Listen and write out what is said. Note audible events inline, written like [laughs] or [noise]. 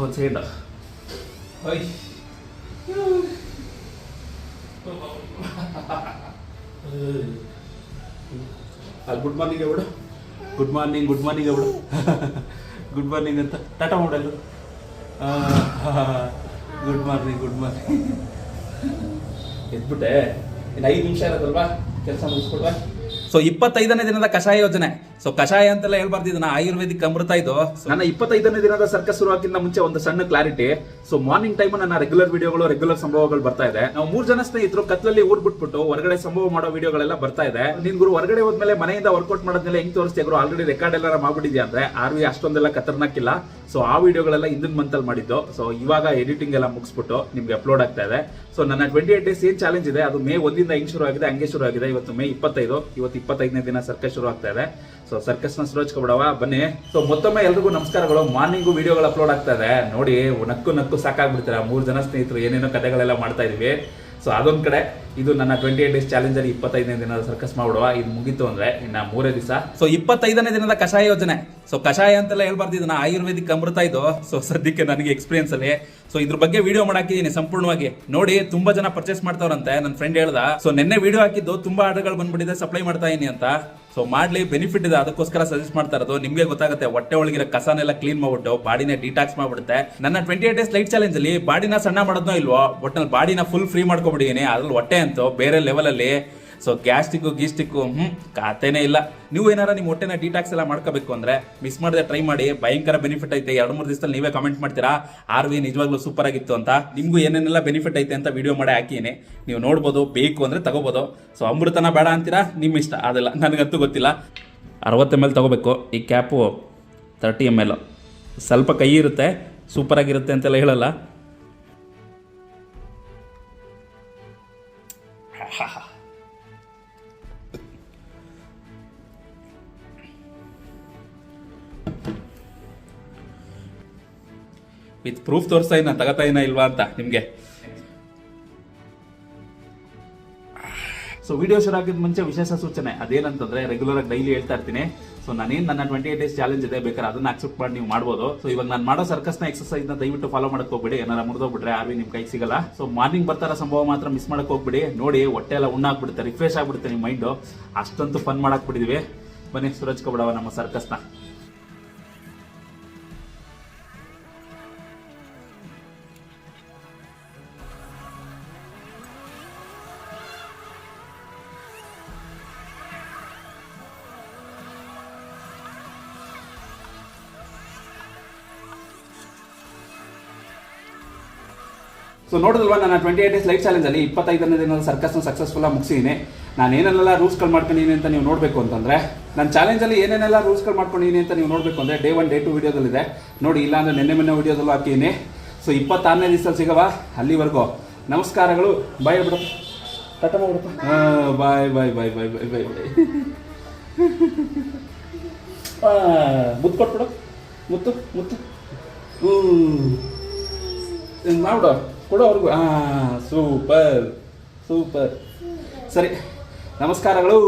ಒಂದು ಸೆಕೆಂಡ್ ಓಯ್ good morning ಅವಡು ಗುಡ್ ಮಾರ್ನಿಂಗ್ ಗುಡ್ ಮಾರ್ನಿಂಗ್ ಹೇಳ್ಬಿಡು ಗುಡ್ ಮಾರ್ನಿಂಗ್ ಅಂತ. ಟಾಟಾ ಮಾಡಲ್ಲು ಗುಡ್ ಮಾರ್ನಿಂಗ್ ಗುಡ್ ಮಾರ್ನಿಂಗ್ ಎದ್ಬಿಟ್ಟೆ. ಇನ್ನು ಐದು ನಿಮಿಷ ಇರೋದಲ್ವಾ ಕೆಲಸ ಮುಗಿಸ್ಕೊಡ್ವಾ. ಸೊ ಇಪ್ಪತ್ತೈದನೇ ದಿನದ ಕಷಾಯ ಯೋಜನೆ. ಸೊ ಕಷಾಯ ಅಂತೆಲ್ಲ ಹೇಳ್ಬಾರ್ದು ಇದನ್ನ ಆಯುರ್ವೇದಿಕ್ ಅಮೃತ ಇದು. ನನ್ನ ಇಪ್ಪತ್ತೈದನೇ ದಿನದ ಸರ್ಕಸ್ ಶುರುವಾಗಿಂತ ಮುಂಚೆ ಒಂದು ಸಣ್ಣ ಕ್ಲಾರಿಟಿ ಸೊ ಮಾರ್ನಿಂಗ್ ಟೈಮ್ ನನ್ನ ರೆಗ್ಯುಲರ್ ವಿಡಿಯೋಗಳು ರೆಗ್ಯುಲರ್ ಸಂಭವಗಳು ಬರ್ತಾ ಇದೆ. ನಾವು ಮೂರ್ ಜನ ಸ್ನೇಹಿತರು ಕತ್ಲಲ್ಲಿ ಊರ್ ಬಿಟ್ಬಿಟ್ಟು ಹೊರಗಡೆ ಸಂಭವ ಮಾಡೋ ವಿಡಿಯೋಗಳೆಲ್ಲ ಬರ್ತಾ ಇದೆ. ನಿನ್ ಗುರು ಹೊರಗಡೆ ಹೋದ್ಮೇಲೆ ಮನೆಯಿಂದ ವರ್ಕೌಟ್ ಮಾಡೋದ್ಮೇಲೆ ಹೆಂಗ್ ತೋರಿಸ್ತೀಯ ಗುರು? ಆಲ್ರೆಡಿ ರೆಕಾರ್ಡ್ ಎಲ್ಲ ಮಾಡ್ಬಿಟ್ಟಿದ್ಯಾ ಅಂದ್ರೆ ಆರ್ ವಿ ಅಷ್ಟೊಂದೆಲ್ಲ ಕತರ್ನಾಕಿಲ್ಲ ಸೊ ಆ ವಿಡಿಯೋಗಳೆಲ್ಲ ಹಿಂದಿನ ಮಂತಲ್ಲಿ ಮಾಡಿದ್ದು. ಸೊ ಇವಾಗ ಎಡಿಟಿಂಗ್ ಎಲ್ಲ ಮುಗಿಸ್ಬಿಟ್ಟು ನಿಮ್ಗೆ ಅಪ್ಲೋಡ್ ಆಗ್ತಾ ಇದೆ. ಸೊ ನನ್ನ ಟ್ವೆಂಟಿ ಏಟ್ ಡೇಸ್ ಏನ್ ಚಾಲೆಂಜ್ ಇದೆ? ಅದು ಮೇ ಒಂದಿಂದ ಹೆಂಗ್ ಶುರು ಆಗಿದೆ ಹಂಗೆ ಶುರು ಆಗಿದೆ ಇವತ್ತು ಮೇ ಇಪ್ಪತ್ತೈದು, ಇವತ್ತು ಇಪ್ಪತ್ತೈದನೇ ದಿನ ಸರ್ಕಸ್ ಶುರು ಆಗ್ತಾ ಇದೆ. ಸೊ ಸರ್ಕಸ್ನ ಸುರೋಚ್ಕೊಬಿಡವ ಬನ್ನಿ. ಸೊ ಮತ್ತೊಮ್ಮೆ ಎಲ್ರಿಗೂ ನಮಸ್ಕಾರಗಳು. ಮಾರ್ನಿಂಗು ವಿಡಿಯೋಗಳು ಅಪ್ಲೋಡ್ ಆಗ್ತಾ ಇದೆ ನೋಡಿ, ನಕ್ಕು ನಕ್ಕು ಸಾಕಾಗ್ಬಿಡ್ತೀರಾ? ಮೂರು ಜನ ಸ್ನೇಹಿತರು ಏನೇನೋ ಕಥೆಗಳೆಲ್ಲ ಮಾಡ್ತಾ ಇದೀವಿ. ಸೊ ಅದೊಂದು ಕಡೆ, ಇದು ನನ್ನ ಟ್ವೆಂಟಿ ಏಟ್ ಡೇಸ್ ಚಾಲೆಂಜ್ ಅಲ್ಲಿ ಇಪ್ಪತ್ತೈದನೇ ದಿನದ ಸರ್ಕಸ್ ಮಾಡ್ಬಿಡುವ. ಇದು ಮುಗಿತು ಅಂದ್ರೆ ಇನ್ನ ಮೂರೇ ದಿವಸ. ಸೊ ಇಪ್ಪತ್ತೈದನೇ ದಿನದ ಕಷಾಯ ಯೋಜನೆ. ಸೊ ಕಷಾಯ ಅಂತೆಲ್ಲ ಹೇಳ್ಬಾರ್ದು ಇದನ್ನ ಆಯುರ್ವೇದಿಕ್ ಅಮೃತ ಇದು. ಸೊ ಸದ್ಯಕ್ಕೆ ನನಗೆ ಎಕ್ಸ್ಪೀರಿಯನ್ಸ್ ಅಲ್ಲಿ. ಸೊ ಇದ್ರ ಬಗ್ಗೆ ವಿಡಿಯೋ ಮಾಡಾಕಿದ್ದೀನಿ ಸಂಪೂರ್ಣವಾಗಿ. ನೋಡಿ, ತುಂಬಾ ಜನ ಪರ್ಚೇಸ್ ಮಾಡ್ತಾವ್ರಂತೆ. ನನ್ನ ಫ್ರೆಂಡ್ ಹೇಳ್ದ. ಸೊ ನಿನ್ನೆ ವಿಡಿಯೋ ಹಾಕಿದ್ದು ತುಂಬಾ ಆರ್ಡರ್ಗಳು ಬಂದ್ಬಿಟ್ಟಿದೆ. ಸಪ್ಲೈ ಮಾಡ್ತಾ ಇದೀನಿ ಅಂತ. ಸೊ ಮಾಡಲಿ ಬೆನಿಫಿಟ್ ಇದೆ. ಅದಕ್ಕೋಸ್ಕರ ಸಜೆಸ್ಟ್ ಮಾಡ್ತಾ ಇರೋದು, ನಿಮಗೆ ಗೊತ್ತಾಗುತ್ತೆ, ಹೊಟ್ಟೆ ಒಳಗಿರೋ ಕಸನೆಲ್ಲ ಕ್ಲೀನ್ ಮಾಡ್ಬಿಟ್ಟು, ಬಾಡಿನ ಡಿಟಾಕ್ಸ್ ಮಾಡ್ಬಿಡುತ್ತೆ. ನನ್ನ twenty eight days light challenge ಅಲ್ಲಿ, ಬಾಡಿನ ಸಣ್ಣ ಮಾಡೋದ್ನೋ ಇಲ್ವೋ ಒಟ್ಟಿನಲ್ಲಿ ಬಾಡಿನ ಫುಲ್ ಫ್ರೀ ಮಾಡ್ಕೊಬಿಟ್ಟಿದ್ದೀನಿ ಅದ್ರಲ್ಲಿ ಹೊಟ್ಟೆ ಅಂತೂ ಬೇರೆ ಲೆವೆಲ್ ಅಲ್ಲಿ ಸೊ ಗ್ಯಾಸ್ಟಿಕ್ಕು ಗೀಸ್ಟಿಕ್ಕು ಹ್ಮ್, ಖಾತೆನೇ ಇಲ್ಲ. ನೀವು ಏನಾರ ನಿಮ್ಮ ಹೊಟ್ಟೆನ ಡಿಟಾಕ್ಸ್ ಎಲ್ಲ ಮಾಡ್ಕೋಬೇಕು ಅಂದ್ರೆ ಮಿಸ್ ಮಾಡದೆ ಟ್ರೈ ಮಾಡಿ. ಭಯಂಕರ ಬೆನಿಫಿಟ್ ಐತೆ. ಎರಡು, ಮೂರು ದಿವಸದಲ್ಲಿ ನೀವೇ ಕಮೆಂಟ್ ಮಾಡ್ತೀರಾ? ಆರ್ ವಿ ನಿಜವಾಗ್ಲೂ ಸೂಪರ್ ಆಗಿತ್ತು ಅಂತ. ನಿಮ್ಗೂ ಏನೇನೆಲ್ಲ ಬೆನಿಫಿಟ್ ಐತೆ ಅಂತ ವಿಡಿಯೋ ಮಾಡಿ ಹಾಕಿನಿ. ನೀವು ನೋಡ್ಬೋದು, ಬೇಕು ಅಂದ್ರೆ ತಗೋಬೋದು. ಸೊ ಅಮೃತನ ಬೇಡ ಅಂತೀರಾ? ನಿಮ್ಮ ಇಷ್ಟ. ಅದೆಲ್ಲ ನನಗಂತೂ ಗೊತ್ತಿಲ್ಲ. ಅರವತ್ತು ಎಂ ಎಲ್ ತಗೋಬೇಕು. ಈ ಕ್ಯಾಪು ತರ್ಟಿ ಎಂ ಎಲ್ ಸ್ವಲ್ಪ ಕೈ ಇರುತ್ತೆ. ಸೂಪರ್ ಆಗಿರುತ್ತೆ ಅಂತೆಲ್ಲ ಹೇಳಲ್ಲ. [laughs] ವಿತ್ ಪ್ರೂಫ್ ತೋರಿಸ್ತಾ ಇನ್ನ ತಗೋತಾ ಇನ್ನ ಇಲ್ವಾ ಅಂತ ನಿಮಗೆ? ಸೊ ವಿಡಿಯೋ ಶುರು ಆಗಿದ ಮುಂಚೆ ವಿಶೇಷ ಸೂಚನೆ. ಅದೇನಂತಂದ್ರೆ ರೆಗ್ಯುಲರ್ ಆಗಿ ಡೈಲಿ ಹೇಳ್ತಾ ಇರ್ತೀನಿ. ಸೊ ನಾನೇನು ನನ್ನ ಟ್ವೆಂಟಿ ಏಟ್ ಡೇಸ್ ಚಾಲೆಂಜ್ ಇದೆ, ಬೇಕಾದ್ರೆ ಅದನ್ನ ಅಕ್ಸೆಪ್ಟ್ ಮಾಡಿ ನೀವು ಮಾಡ್ಬೋದು. ಸೊ ಇವಾಗ ನಾನು ಮಾಡೋ ಸರ್ಕಸ್ನ ಎಕ್ಸಸೈಸ್ನ ದಯವಿಟ್ಟು ಫಾಲೋ ಮಾಡಕ್ಕೆ ಹೋಗ್ಬಿಡಿ. ಏನಾರ ಮುರಿದೋಗ್ಬಿಟ್ರೆ ಆರ್ವಿ ನಿಮ್ ಕೈ ಸಿಗಲ್ಲ. ಸೊ ಮಾರ್ನಿಂಗ್ ಬರ್ತಾರ ಸಂಭವ ಮಾತ್ರ ಮಿಸ್ ಮಾಡಕ್ ಹೋಗ್ಬಿಡಿ. ನೋಡಿ, ಹೊಟ್ಟೆ ಎಲ್ಲ ಉಣ್ಣಾಕ್ಬಿಡುತ್ತೆ ರಿಫ್ರೆಶ್ ಆಗ್ಬಿಡುತ್ತೆ ನಿಮ್ಮ ಮೈಂಡು ಅಷ್ಟಂತೂ ಫನ್ ಮಾಡಕ್ ಬನ್ನಿ ಬನ್ನಿ ಕಬಡವ ನಮ್ಮ ಸರ್ಕಸ್ನ ಸೊ ನೋಡಿದಲ್ವಾ ನಾನು twenty eight days life challenge ಅಲ್ಲಿ ಇಪ್ಪತ್ತೈದನೇ ದಿನದ ಸರ್ಕಸ್ನ ಸಕ್ಸಸ್ಫುಲ್ ಆಗಿ ಮುಗಿಸಿದ್ದೀನಿ ನಾನು ಏನೇನೆಲ್ಲ ರೂಲ್ಸ್ಗಳು ಮಾಡ್ಕೊಂಡಿದ್ದೀನಿ ಅಂತ ನೀವು ನೋಡಬೇಕು ಅಂತಂದ್ರೆ, ನನ್ನ ಚಾಲೆಂಜಲ್ಲಿ ಏನೇನೆಲ್ಲ ರೂಲ್ಸ್ಗಳು ಮಾಡ್ಕೊಂಡಿದ್ದೀನಿ ಅಂತ ನೀವು ನೋಡಬೇಕು ಅಂದರೆ ಡೇ ಒನ್ ಡೇ ಟು ವೀಡಿಯೋದಲ್ಲಿದೆ ನೋಡಿ, ಇಲ್ಲ ಅಂದ್ರೆ ನಿನ್ನೆ ಮೊನ್ನೆ ವೀಡಿಯೋದಲ್ಲೂ ಹಾಕಿದ್ದೀನಿ ಸೊ ಇಪ್ಪತ್ತಾರನೇ ದಿವಸದಲ್ಲಿ ಸಿಗವ ಅಲ್ಲಿವರೆಗೂ. ನಮಸ್ಕಾರಗಳು. ಬಾಯ್ ಬಿಡು. ಟಾಟಾ ಮಾಡ್ಬಿಡಪ್ಪ ಬಾಯ್ ಬಾಯ್ ಬಾಯ್ ಬಾಯ್ ಬಾಯ್ ಬಾಯ್ ಬಾಯ್ ಮುತ್ತು ಕೊಟ್ಬಿಡು. ಮುತ್ತು ಮುತ್ತು. ಹ್ಞೂ ಮಾಡ್ಬಿಡು ಕೊಡು ಅವ್ರಿಗೂ. ಹಾಂ ಸೂಪರ್ ಸೂಪರ್. ಸರಿ ನಮಸ್ಕಾರಗಳು.